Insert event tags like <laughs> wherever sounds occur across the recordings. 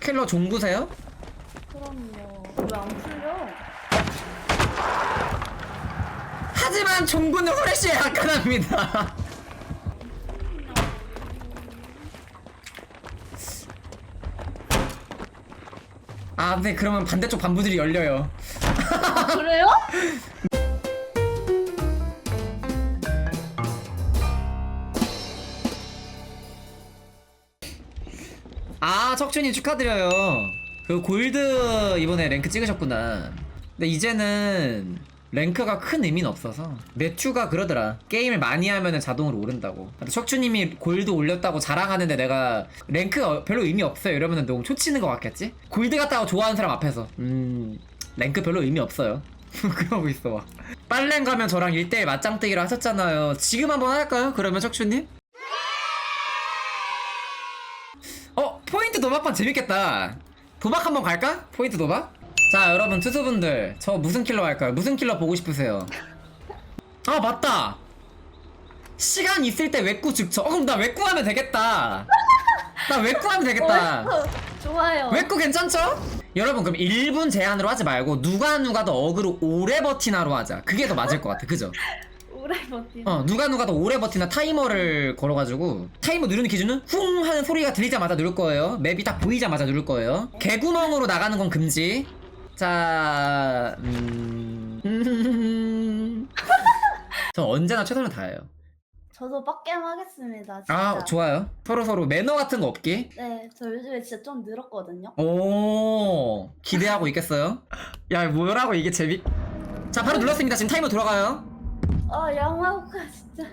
킬러 종구세요? 그럼요. 왜 안 풀려? 하지만 종구는 후레쉬에 약간합니다. 아, 근데 그러면 반대쪽 반부들이 열려요. 아, 그래요? <laughs> 아, 척준이 축하드려요. 그 골드 이번에 랭크 찍으셨구나. 근데 이제는 랭크가 큰 의미는 없어서 매튜가 그러더라. 게임을 많이 하면 자동으로 오른다고. 근데 척준님이 골드 올렸다고 자랑하는데 내가 랭크가 별로 의미 없어요. 이러면 너무 초치는 것 같겠지? 골드 같다고 좋아하는 사람 앞에서 음 랭크 별로 의미 없어요. <laughs> 그러고 있어 막. 빨랭 가면 저랑 1대1 맞짱 뜨기를 하셨잖아요. 지금 한번 할까요? 그러면 척준님? 포인트 도박판 재밌겠다 도박 한번 갈까? 포인트 도박? 자 여러분 투수분들 저 무슨 킬러 할까요? 무슨 킬러 보고 싶으세요? 아 맞다 시간 있을 때 외구 즉처 어 그럼 나 외구 하면 되겠다 나 외구 하면 되겠다 어, 좋아요. 외구 괜찮죠? 여러분 그럼 1분 제한으로 하지 말고 누가 누가 더 어그로 오래 버티나로 하자 그게 더 맞을 것 같아 그죠? 오래 버티. 어 누가 누가 더 오래 버티나 타이머를 걸어가지고 타이머 누르는 기준은 쿵 하는 소리가 들리자마자 누를 거예요 맵이 딱 보이자마자 누를 거예요 개구멍으로 나가는 건 금지 자 음... <laughs> 저 언제나 최선을 다해요 저도 빡겜 하겠습니다. 진짜. 아 좋아요 서로 서로 매너 같은 거 없기 네, 저 요즘에 진짜 좀 늘었거든요. 오 기대하고 있겠어요 야 뭐라고 이게 재밌 자 바로 눌렀습니다 지금 타이머 돌아가요 아, 양마우카 진짜.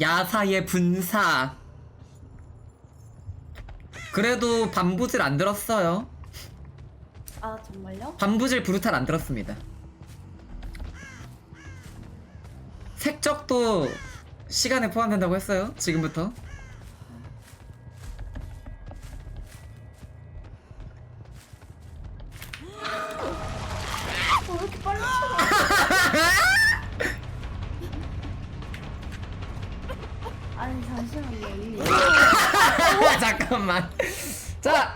야사의 분사. 그래도 반부질 안 들었어요. 아, 정말요? 반부질 브루탈 안 들었습니다. 색적도 시간에 포함된다고 했어요. 지금부터. 어, 왜 이렇게 빨리 쳐? 아 잠깐만. <laughs> 자,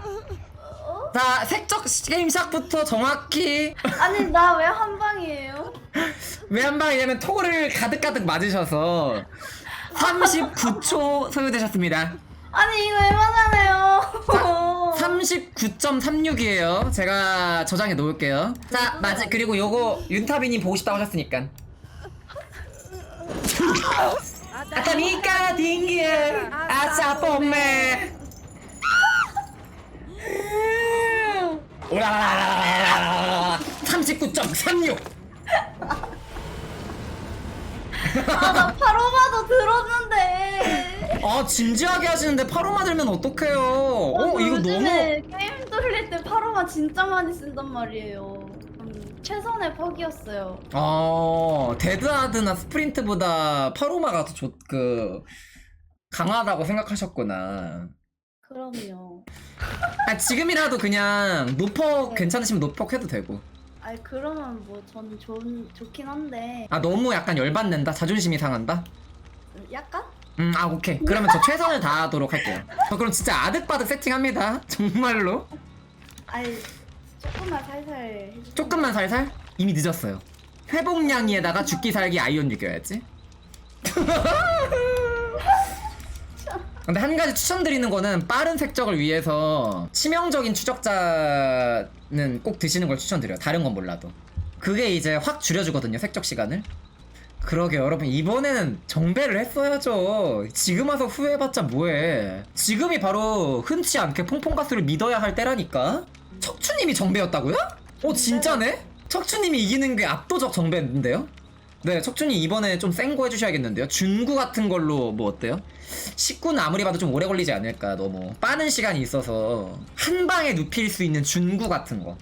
자 색적 게임 시작부터 정확히 아니, 나 왜 한 방이에요? <laughs> 왜한 방이냐면 토를 가득가득 맞으셔서 39초 소요되셨습니다. 아니, 이거 얼마나네요? 39.36이에요. 제가 저장해 놓을게요. 자, 맞아. 그리고 요거 윤타비님 보고 싶다고 하셨으니까. <laughs> 아타미카 딩기에 아싸 뽐메. 오라라라라라라. 39.36. 아, 나 파로마도 들었는데. 아 진지하게 하시는데 파로마 들면 어떡해요? 어 아, 이거 너무 요즘에 게임 돌릴 때 파로마 진짜 많이 쓴단 말이에요. 음, 최선의 퍽이었어요. 어 데드하드나 스프린트보다 파로마가 더 좋 그 강하다고 생각하셨구나. 그럼요. 아 지금이라도 그냥 노퍽 네. 괜찮으시면 노퍽 해도 되고. 아니 그러면 뭐 저는 좋은 좋긴 한데 아 너무 약간 열받는다 자존심이 상한다. 약간 음 아 오케이 그러면 저 최선을 다하도록 할게요. 저 그럼 진짜 아득바득 세팅합니다. <laughs> 정말로 아니 조금만 살살 해주. 조금만 살살 이미 늦었어요. 회복량에다가 죽기 살기 아이온 이겨야지. <laughs> 근데 한 가지 추천드리는 거는 빠른 색적을 위해서 치명적인 추적자는 꼭 드시는 걸 추천드려요. 다른 건 몰라도. 그게 이제 확 줄여주거든요, 색적 시간을. 그러게 여러분 이번에는 정배를 했어야죠. 지금 와서 후회해봤자 뭐해. 지금이 바로 흔치 않게 퐁퐁가스를 믿어야 할 때라니까. 척추님이 정배였다고요? 어 진짜네? 척추님이 이기는 게 압도적 정배인데요? 네, 척춘이 이번에 좀 센 거 해주셔야겠는데요. 준구 같은 걸로 뭐 어때요? 19는 아무리 봐도 좀 오래 걸리지 않을까 너무 빠른 시간이 있어서 한 방에 눕힐 수 있는 준구 같은 거.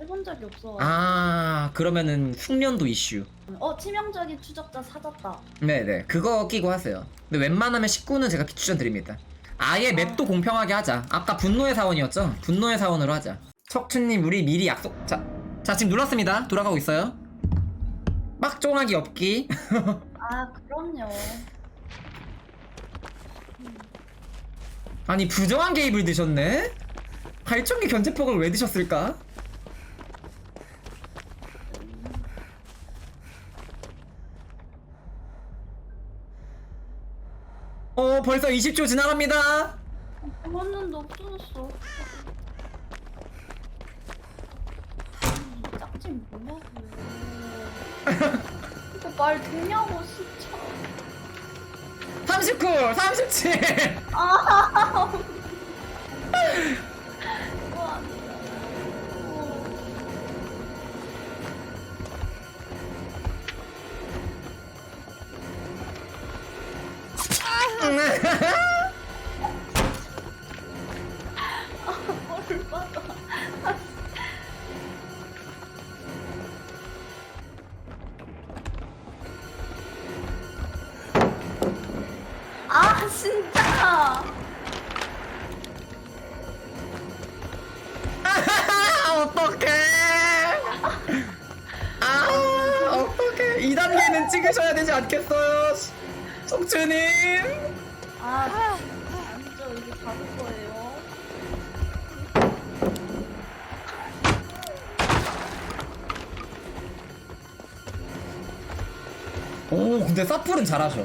해본 적이 없어. 아 그러면은 숙련도 이슈. 어 치명적인 추적자 사졌다. 네네 그거 끼고 하세요. 근데 웬만하면 19는 제가 추천드립니다. 아예 맵도 공평하게 하자. 아까 분노의 사원이었죠? 분노의 사원으로 하자. 척춘님 우리 미리 약속. 자, 자 지금 눌렀습니다. 돌아가고 있어요. 빡종하기 없기. 아 그럼요. 아니 부정한 개입을 드셨네? 발전기 견제폭을 왜 드셨을까? 어 벌써 20초 지나갑니다 왔는데 없어졌어. 이 짝짓 뭐냐고. 이거 말 듣냐고 진짜. 39 37 아. <laughs> 아 진짜. <laughs> 어떡해 아 어떡해 2단계는 찍으셔야 되지 않겠어요 속주님 아, 아니죠. 이게 잡을 거예요. 오 근데 사풀은 잘하셔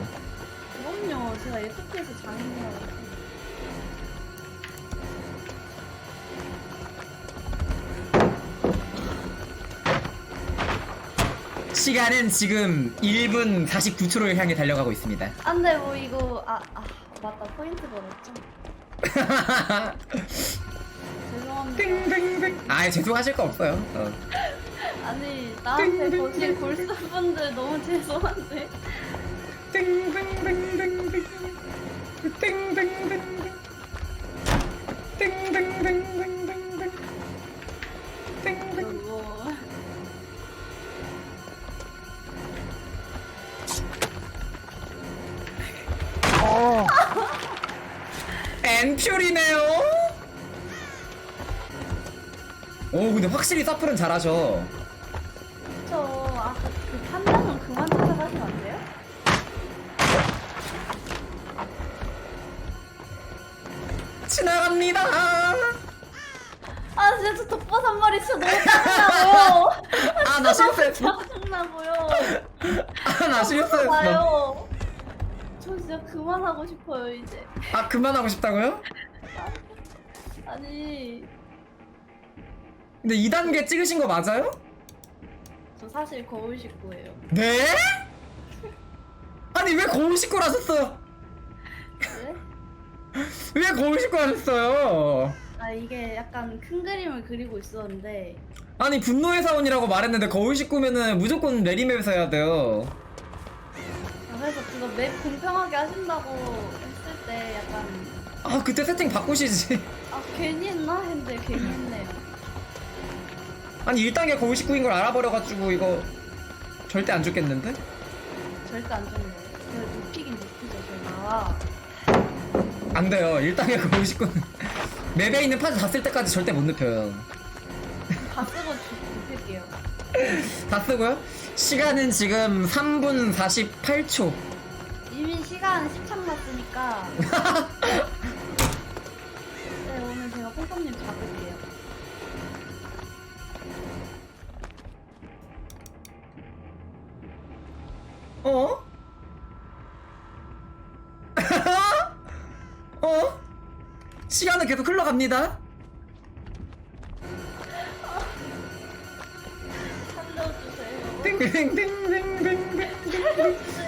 제가 FP에서 장인이라고. 시간은 지금 1분 49초를 향해 달려가고 있습니다 안 돼, 뭐 이거. 아, 아, 맞다. 포인트 걸었죠. <laughs> 죄송합니다. 땡땡땡 아 죄송하실 거 없어요 어. <laughs> 아니, 나한테 띵, 골수분들 너무 죄송한데. 땡땡땡땡땡 땡땡땡땡 땡땡땡땡땡 땡땡 그리고. 엔퓨리네요 오 근데 확실히 사풀은 잘하셔 저, 아, 그, 지나갑니다 아, 진짜 저 독버섯 한 마리 진짜 <laughs> 너무 짜증나고요. 아 나 실수했어 짜증나고요. 아 나 실수했어 나요. 저 진짜 그만하고 싶어요 이제. 아 그만하고 싶다고요? 아니 근데 2단계 찍으신 거 맞아요? 저 사실 거울 식구예요. 네? 아니 왜 거울 식구 하셨어요? 네? <laughs> 왜 거울 식구 하셨어요? 아 이게 약간 큰 그림을 그리고 있었는데 아니 분노의 사원이라고 말했는데 거울 식구면은 무조건 내리맵에서 해야 돼요 아, 그래서 그거 맵 공평하게 하신다고 했을 때 약간 아 그때 세팅 바꾸시지 아 괜히 했나 했는데 괜히 했네요. 아니 1단계 거울 식구인 걸 알아버려가지고 이거 절대 안 좋겠는데? 절대 안 좋네요. 그래 눕히긴 눕히죠 제가. 안 돼요 1단계 거울 식구는 맵에 있는 파츠 다 쓸 때까지 절대 못 눕혀요 다 쓰고 눕- 눕힐게요. 다 쓰고요? 시간은 지금 3분 48초 이미 시간 10참 났으니까 <laughs> 네 오늘 제가 뽕뽕님 잡을게요. 어? 어? 시간은 계속 흘러갑니다. 살려주세요. 땡땡땡땡땡땡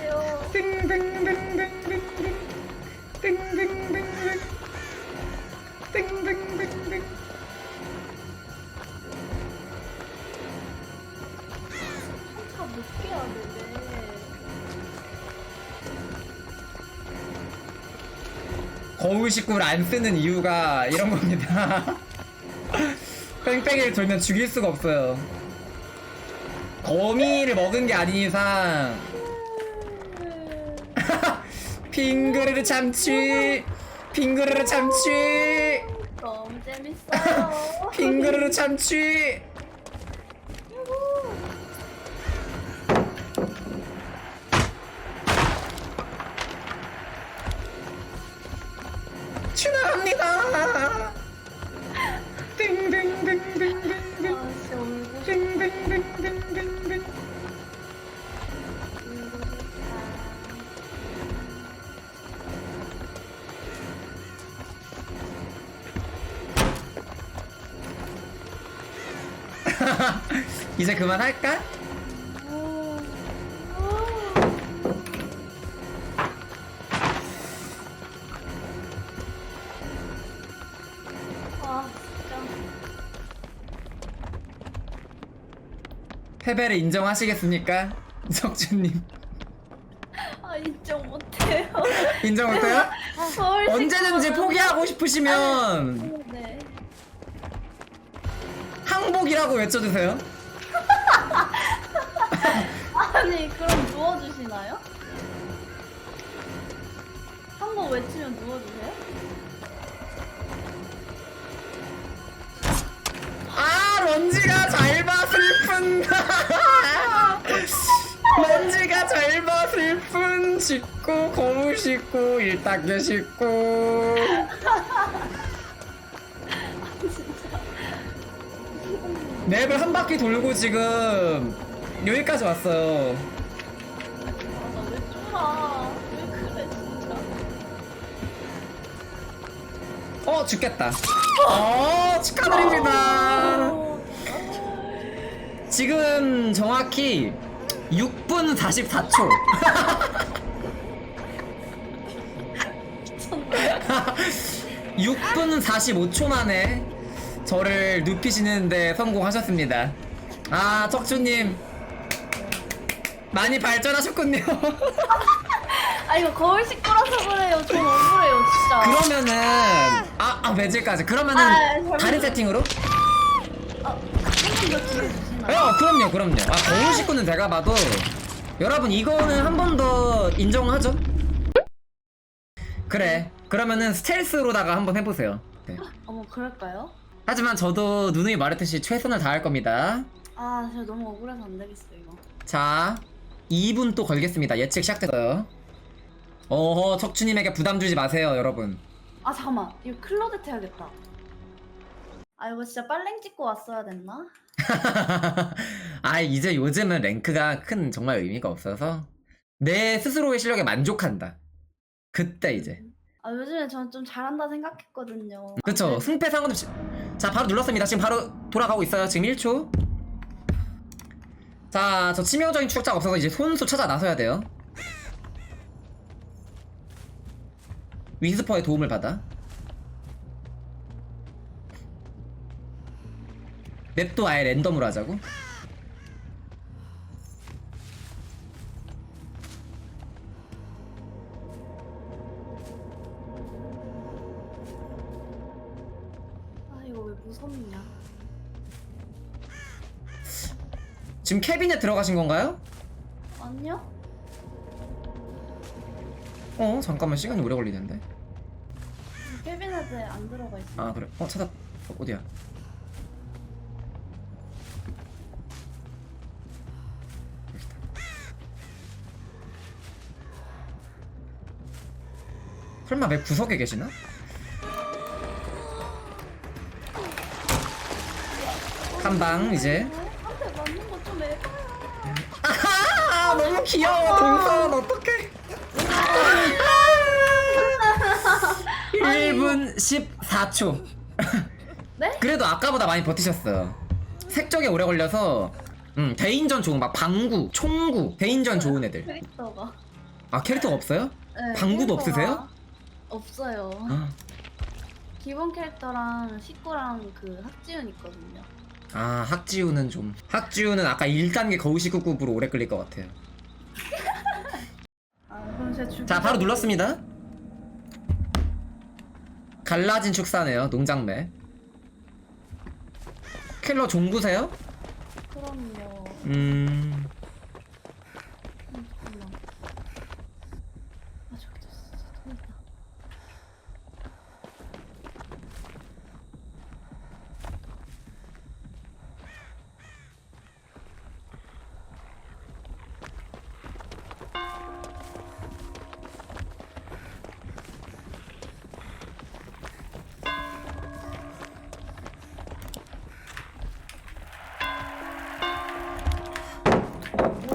거울 식구를 안 쓰는 이유가 이런 겁니다. <laughs> 뺑뺑이를 돌면 죽일 수가 없어요. 거미를 먹은 게 아닌 이상 <laughs> 핑그르르 참치 핑그르르 참치 너무 재밌어요. 핑그르르 참치 이제 그만할까? 아 진짜 패배를 인정하시겠습니까? 석준님 아 인정 못해요. <laughs> 인정 못해요? 서울 언제든지 포기하고 싶으시면 네. 항복이라고 외쳐주세요 씻고 거울 씻고 일 닦여 씻고 맵을 한 바퀴 돌고 지금 여기까지 왔어요 아나왜 쫄아? 왜 그래 진짜? 어 죽겠다 어 축하드립니다 어, 지금 정확히 6분 44초 <laughs> 미쳤네. 6분 45초 만에 저를 눕히시는데 성공하셨습니다. 아, 척추님. 많이 발전하셨군요. <laughs> 아 이거 거울 식구라서 그래요. 전 억울해요 진짜. 그러면은, 아, 아, 매질까지. 그러면은, 아, 잘못- 다른 세팅으로? 아, 주시나요? 어, 그럼요, 그럼요. 아, 거울 식구는 제가 봐도, 여러분, 이거는 한 번 더 인정하죠? 그래. 그러면은 스텔스로다가 한번 해보세요. 네. 어머 그럴까요? 하지만 저도 누누이 말했듯이 최선을 다할 겁니다. 아 제가 너무 억울해서 안 되겠어 이거. 자, 2분 또 걸겠습니다. 예측 시작됐어요. 어허, 척추님에게 부담 주지 마세요, 여러분. 아 잠깐만 이거 클로드 해야겠다. 아 이거 진짜 빨랭 찍고 왔어야 됐나? <laughs> 아, 이제 요즘은 랭크가 큰 정말 의미가 없어서 내 스스로의 실력에 만족한다. 그때 이제. 아 요즘에 저는 좀 잘한다 생각했거든요. 그쵸, 아, 승패 상관없이. 자, 바로 눌렀습니다. 지금 바로 돌아가고 있어요. 지금 1초. 자, 저 치명적인 추적자가 없어서 이제 손수 찾아 나서야 돼요. 위스퍼의 도움을 받아. 맵도 아예 랜덤으로 하자고? 지금 캐비넷 들어가신 건가요? 아니요? 어, 잠깐만 시간이 오래 걸리는데. 캐비넷에 안 들어가 있어. 아, 그래. 어, 찾았. 어, 어디야? 여기다. 설마 맵 구석에 계시나? 한방 이제. 귀여워. 동선 어떡해? 1분 14초. 네? 그래도 아까보다 많이 버티셨어요. 색적에 오래 걸려서 음, 대인전 좋은 막 방구, 총구, 대인전 좋은 애들. 캐릭터가. 아 캐릭터가 없어요? 네, 방구도 캐릭터가 없으세요? 없어요. 아, 기본 캐릭터랑 식구랑 그 학지훈 있거든요. 아 학지우는 좀 학지우는 아까 1단계 거우시구급으로 오래 끌릴 것 같아요. 아 그럼 제가 죽. 자 바로 눌렀습니다. 갈라진 축사네요. 농장매. 킬러 종구세요? 그럼요. 음. 음,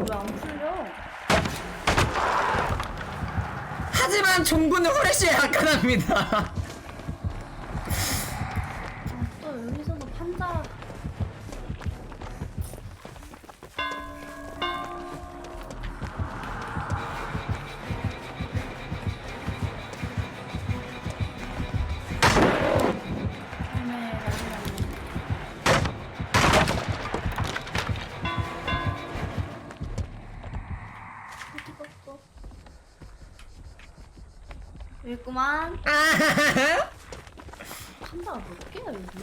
왜 안 풀려? 하지만 종군은 후레쉬에 약간합니다. 있구만. 아, 판자가 몇 개야 여기?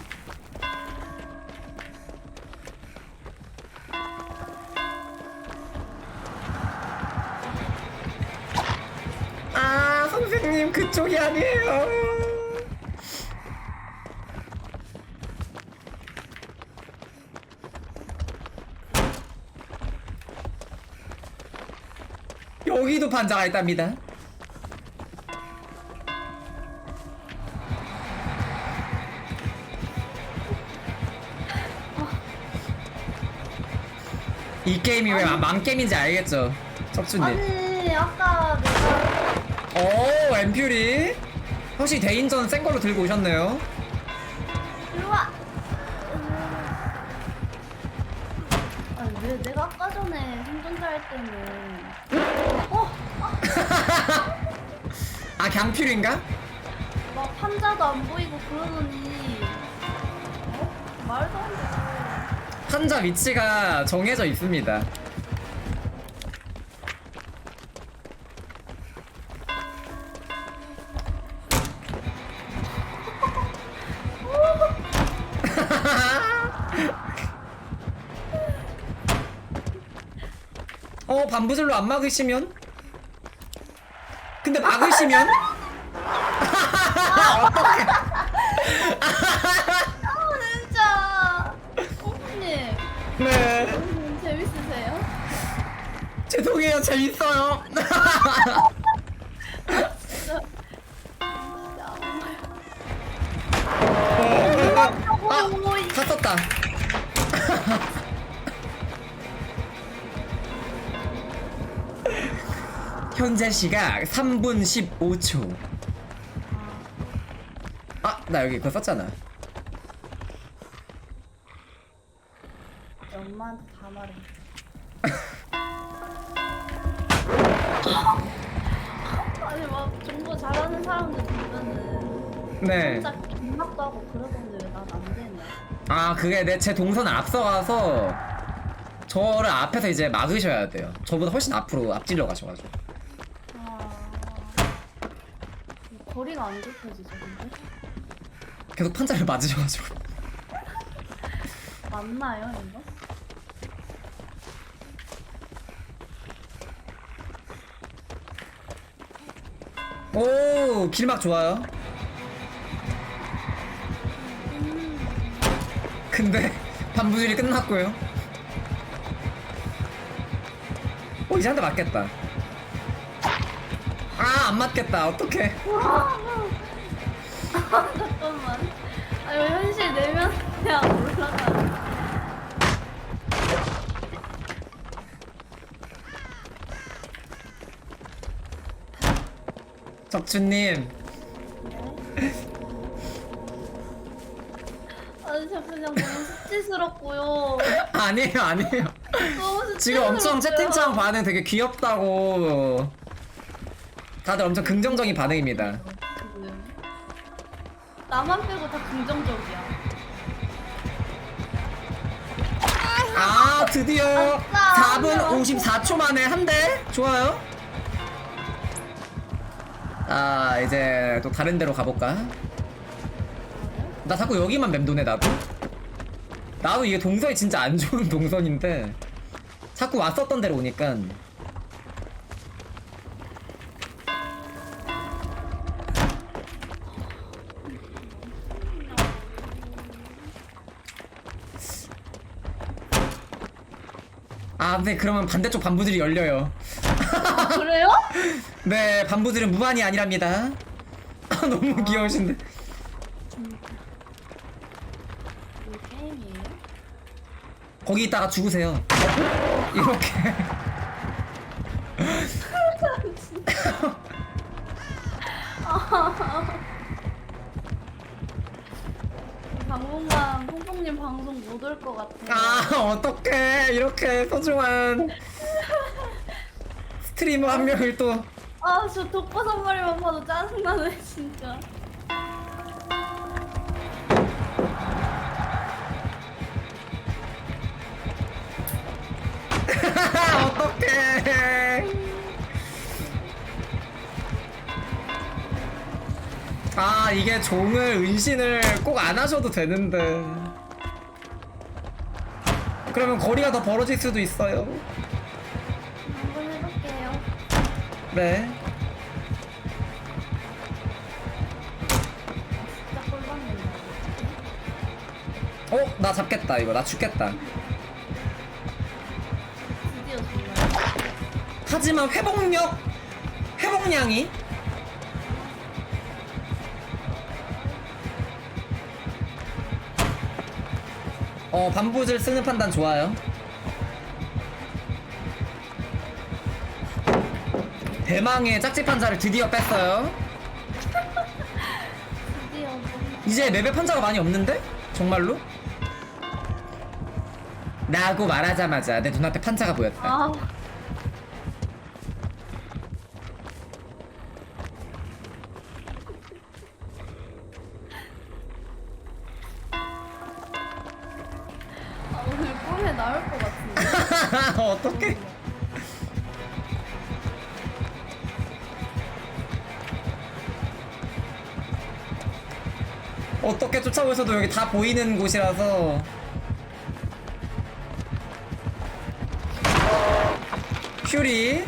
아 선생님 그쪽이 아니에요. 여기도 판자가 있답니다. 이 게임이 왜 망게임인지 알겠죠? 섭수님. 아니 아까 내가 오 엠퓨리 혹시 대인전 센 걸로 들고 오셨네요 일로 와. 아니 왜 내가 아까 전에 생존자 할 때는 어? <laughs> 아 강퓨리인가? 막 판자도 안 보이고 그러더니 어? 말도 안 돼. 환자 위치가 정해져 있습니다 <laughs> 어 반부절로 안 막으시면? 근데 막으시면? <laughs> 아 재밌어요. <laughs> 아, 오, 이- 다 썼다. <laughs> 현재 시각 3분 15초. 아, 나 여기 그거 썼잖아. 엄마한테 다 말해. 아니 막 정보 잘하는 사람들 보면은 네. 진짜 김막도 하고 그러던데 왜 난 안 되냐? 아, 그게 내 제 동선을 앞서가서 저를 앞에서 이제 막으셔야 돼요. 저보다 훨씬 앞으로 앞질러 가셔가지고. 아 거리가 안 좁혀지죠 근데? 계속 판자를 <laughs> 맞으셔가지고. 맞나요 이거? 오, 길막 좋아요. 근데 반부질이 끝났고요. 오 이제 한 대 맞겠다. 아 안 맞겠다. 어떡해. 잠깐만. 아 현실 내면 그냥 올라가. 적주님. 아니 저 그냥 너무 수치스럽고요. 아니에요 아니에요. 너무 수치스럽고요. 지금 엄청 채팅창 반응 되게 귀엽다고. 다들 엄청 긍정적인 반응입니다. 지금. 나만 빼고 다 긍정적이야. 아 드디어 아싸, 4분 한 54초 만에 한 대 좋아요 아 이제 또 다른 데로 가볼까? 나 자꾸 여기만 맴도네 나도. 나도 이게 동선이 진짜 안 좋은 <laughs> 동선인데 자꾸 왔었던 데로 오니까. 아네 그러면 반대쪽 반부들이 열려요. 아, 그래요? <laughs> 네 반부들은 무한이 아니랍니다 <laughs> 아 너무 귀여우신데 이 게임이에요? 거기다가 죽으세요. <laughs> 이렇게. <laughs> 당분간 퐁퐁님 방송 못 올 것 같아요. 아 어떡해 이렇게 소중한 스트리머 한 명을 또 아, 저한 마리만 봐도 짜증나네, 진짜. <laughs> 어떡해. 아 이게 종을 은신을 꼭 안 하셔도 되는데. 그러면 거리가 더 벌어질 수도 있어요 네 진짜. 어? 나 잡겠다 이거 나 죽겠다 드디어. 하지만 회복력 회복량이 어 반부질 쓰는 판단 좋아요 대망의 짝집 판자를 드디어 뺐어요 드디어 뭐. 이제 맵에 판자가 많이 없는데? 정말로? 라고 말하자마자 내 눈앞에 판자가 보였다 아. 아, 어떻게 쫓아오셔도 여기 다 보이는 곳이라서. 퓨리.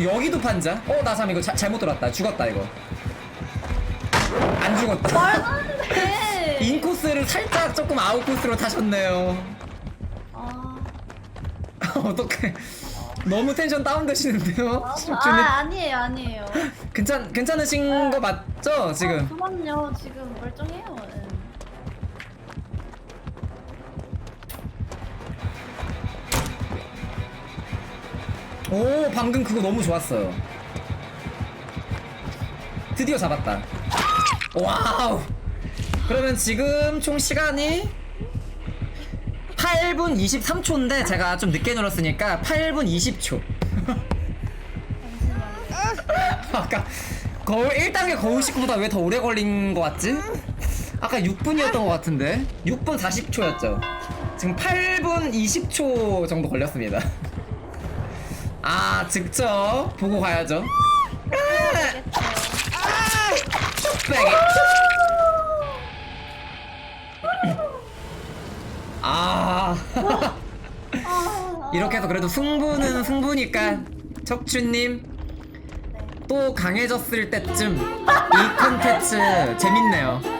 여기도 판자? 어 나 참 이거 자, 잘못 들었다. 죽었다 이거. 안 죽었다. 안 돼. 인코스를 살짝 조금 아웃코스로 타셨네요. 아, <laughs> 어떡해 너무 텐션 다운되시는데요? 아, 주님 아 아니에요 아니에요. <laughs> 괜찮 괜찮으신 거 맞죠 지금? 아, 잠깐만요 지금 멀쩡해요. 예. 오 방금 그거 너무 좋았어요. 드디어 잡았다. 와우. 그러면 지금 총 시간이 8분 23초인데 제가 좀 늦게 눌렀으니까 8분 20초. <laughs> 아까 거울 1단계 거울 식구보다 왜 더 오래 걸린 거 같지? 아까 6분이었던 것 같은데 6분 40초였죠. 지금 8분 20초 정도 걸렸습니다. 아 직접 보고 가야죠. 뚝배기. 아 아, 이렇게 해서 그래도 승부는 승부니까 척추님 네. 또 강해졌을 때쯤 이 컨텐츠 재밌네요.